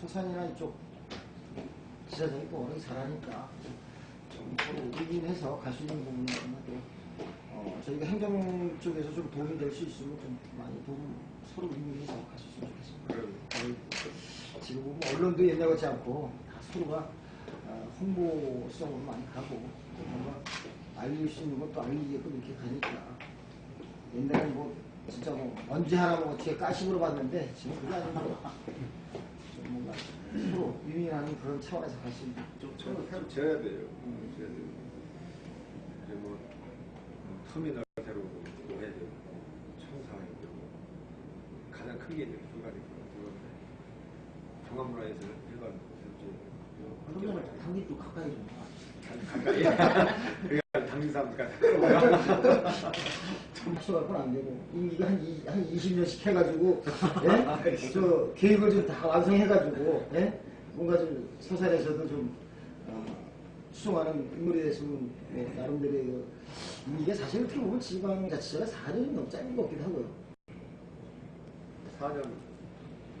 서산이나 이쪽 지사장이 또 워낙 잘하니까 좀 서로 의기해서 갈 수 있는 부분은 또 어, 저희가 행정 쪽에서 좀 도움이 될 수 있으면 좀 많이 도움 서로 수 있으면 좋겠습니다. 저희 지금 보면 언론도 옛날 같지 않고 다 서로가 어, 홍보성으로 많이 가고 또 뭔가 알릴 수 있는 것도 알리게끔 이렇게 가니까 옛날에 뭐 진짜 뭐 언제 하나 뭐 어떻게 까식으로 봤는데 지금 그게 아니고 좀 뭔가 서로 유인하는 그런 차원에서 갈 수 있는 좀 서로 새로 재야 돼요. 재야 돼요. 이제 뭐 음, 터미널 새로 뭐 해야 되고 청사해야 되고 가장 큰게 이제 두 가지 그건데 종합문화예술 일반 이제 그러면 당기 좀 가까이 좀 와. 가까이 좀 맞춰갖고는 안 되고 임기가 한, 이, 한 20년씩 해가지고 예? 저 계획을 좀 다 완성해가지고 예? 뭔가 좀 서산에서도 좀 어, 추종하는 인물이 됐으면 뭐 나름대로의 그 임기가 사실 어떻게 보면 지방자치제가 4년이 너무 짧은 것 같기도 하고요 4년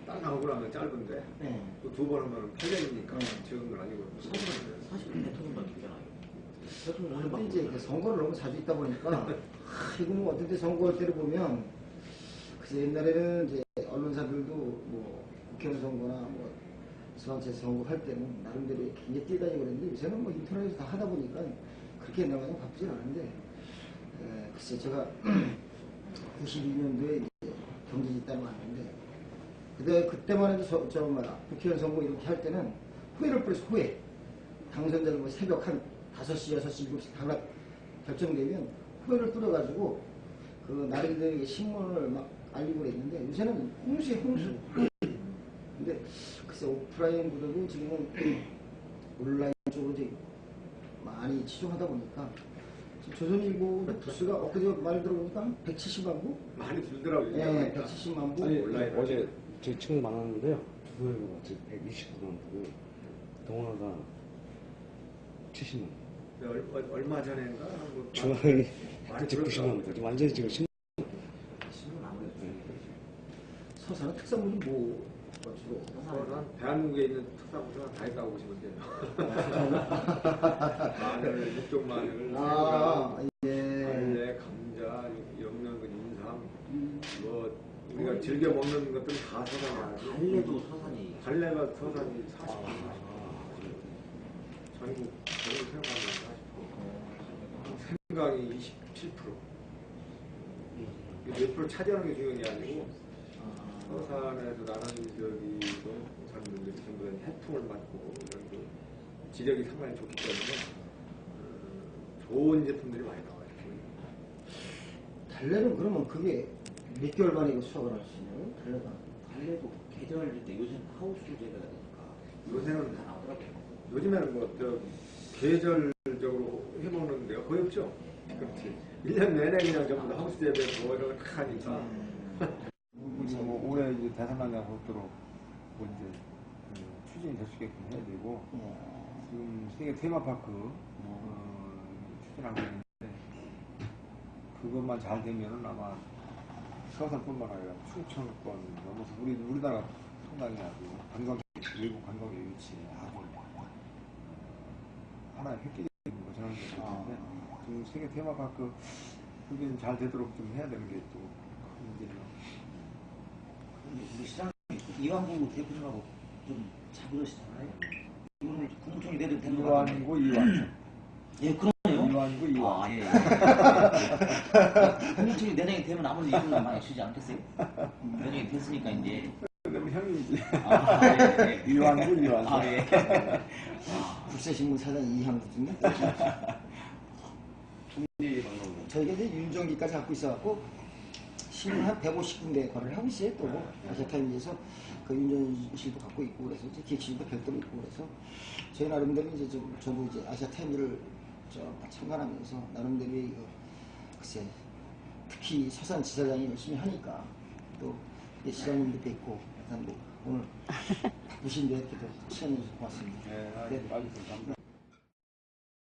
딱 나오고 나면 짧은데 예. 또두번 하면 8년이니까 네. 지금 건 아니고 사실 대통령만 되잖아요. 근데 이제 그 선거를 너무 자주 있다 보니까 하, 이거 뭐 어떤 때 선거할 때를 보면 글쎄 옛날에는 이제 언론사들도 뭐 국회의원 선거나 뭐 지방자치 선거 할 때는 나름대로 굉장히 뛰다니고 그랬는데 요새는 뭐 인터넷에서 다 하다 보니까 그렇게 옛날만큼 바쁘진 않은데 에, 글쎄 제가 92년도에 이제 경제집단을 왔는데 그때 그때만 해도 저, 저 뭐야 국회의원 선거 이렇게 할 때는 후회를 뿌려서 후회. 당선자들 뭐 새벽 한 5시, 6시, 7시 다 결정되면 후회를 뿌려가지고 그 나름대로 신문을 막 알리고 그랬는데 요새는 홍수에 홍수. 근데 글쎄 오프라인보다도 지금은 온라인 쪽으로 이제 많이 치중하다 보니까 지금 조선일보 부스가 엊그제 말 들어보니까 170만 부? 많이 들더라고요. 예, 170만 부. 아니, 온라인 어제 제 친구 많았는데요. 조선일보가 지금 129만 부고 동화가 70만 부. 네, 얼, 얼- 얼마 전에인가 뭐 중앙이 그때 90만 부. 완전히 지금 신 서산은 특산물이 뭐 주로 서산 대한민국에 있는 특산물은 다 있다고 보시면 돼요. 마늘, 육종 마늘, 아, 예. 달래, 감자, 영양근, 인삼, 뭐 우리가 즐겨 먹는 것들은 다 서산 아니고 달래도 서산이 달래가 서산이 40%, 40%. 전국 전국 생각하면 40%. 생강이 27%. 몇 프로 차지하는 게 중요한 게 아니고 서산에서 나는 저기 농산분들이 전부 다 해풍을 맞고 이런 그 지력이 상당히 좋기 때문에 어, 좋은 제품들이 많이 나와요. 달래는 그러면 그게 몇 개월 만에 수확을 할 수 있나요? 달래가. 달래도 계절인데 요새는 하우스로 재배가 되니까 요새는 다 나오더라고요. 요즘에는 뭐저 계절적으로 해먹는 데가 거의 없죠. 그렇지. 1년 내내 그냥 전부 다 하우스 재배 뭐거 하니까. 우리 뭐 올해 이제 대산당장 속도로 뭐 이제 그 추진이 될 수 있게끔 해야 되고 예. 지금 세계 테마파크 어, 추진하고 있는데 그것만 잘 되면은 아마 서산뿐만 아니라 충청권 넘어서 우리 우리나라 상당히 아주 관광 외국 관광의 위치에 어, 하나의 획기적인 거 저는 생각하는데 지금 세계 테마파크 그게 좀잘 되도록 좀 해야 되는 게 또 문제네요. 우리 시장 이완구 대표님하고 좀 잡으시잖아요. 이분을 국무총리 내도 되는 거. 이완이고 이완. 예, 그러네요. 이완이고 이완. 아, 예. 예. 국무총리 내년이 되면 아무래도 이분을 많이 쓰지 않겠어요? 내년이 됐으니까 이제. 아, 예, 예. 이완구 이완. 아, 예. 국세신문 사장 이향구군요. 저희가 이제 윤정기까지 갖고 있어갖고 신문 한 150군데 거래를 하고 있어요. 또 뭐. 아시아타임즈에서 그 윤정실도 갖고 있고 그래서 이제 기획실도 별도로 있고 그래서 저희 나름대로 이제 좀 저도 이제 아시아타임즈를 저 참관하면서 나름대로 이거 글쎄 특히 서산 지사장이 열심히 하니까 또 시장님도 뵙고 그다음 뭐 오늘 바쁘신데 이렇게 또 시간 내주셔서 고맙습니다. 네, 네. 알겠습니다.